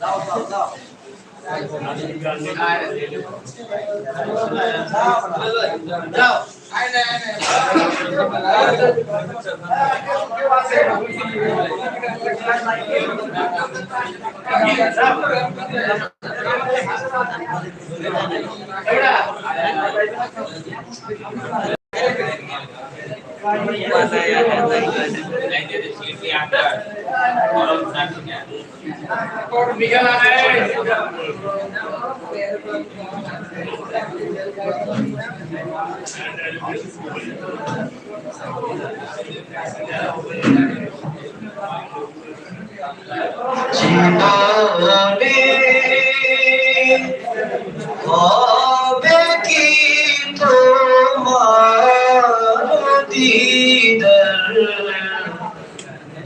দাও দাও দাও Thank you. completely anchored moral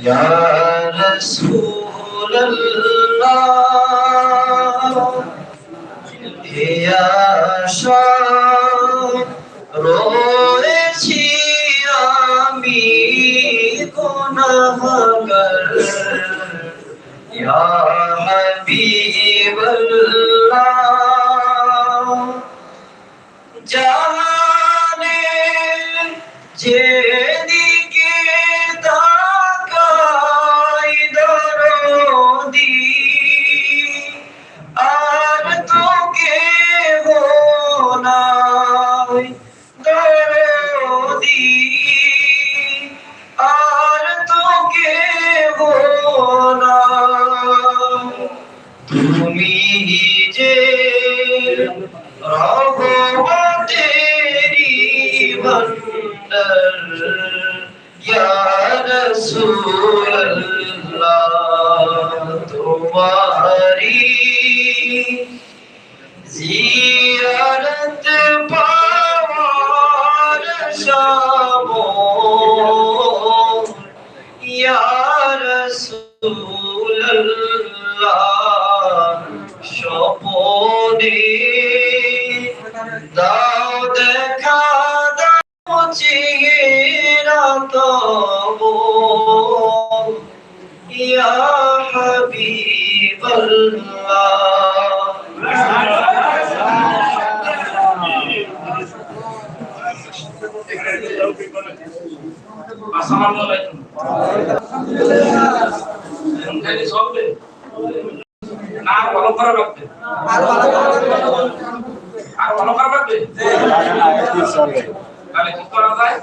ইয়া রাসূলুল্লাহ হে আশা রয়েছি আমি গুনাহগার ইয়া হাবিবাল্লাহ তুমি যে রহমতেরি ভণ্ডর ইয়া রাসূলুল্লাহ তোমারি জিয়ারত স্বপনে দাও দেখা দাও চেহারা তব ইয়া আসসালামু আলাইকুম এখানে করা লাগবে। আর ভালো করা লাগবে আর ভালো করা লাগবে? তাহলে কি করা যায়?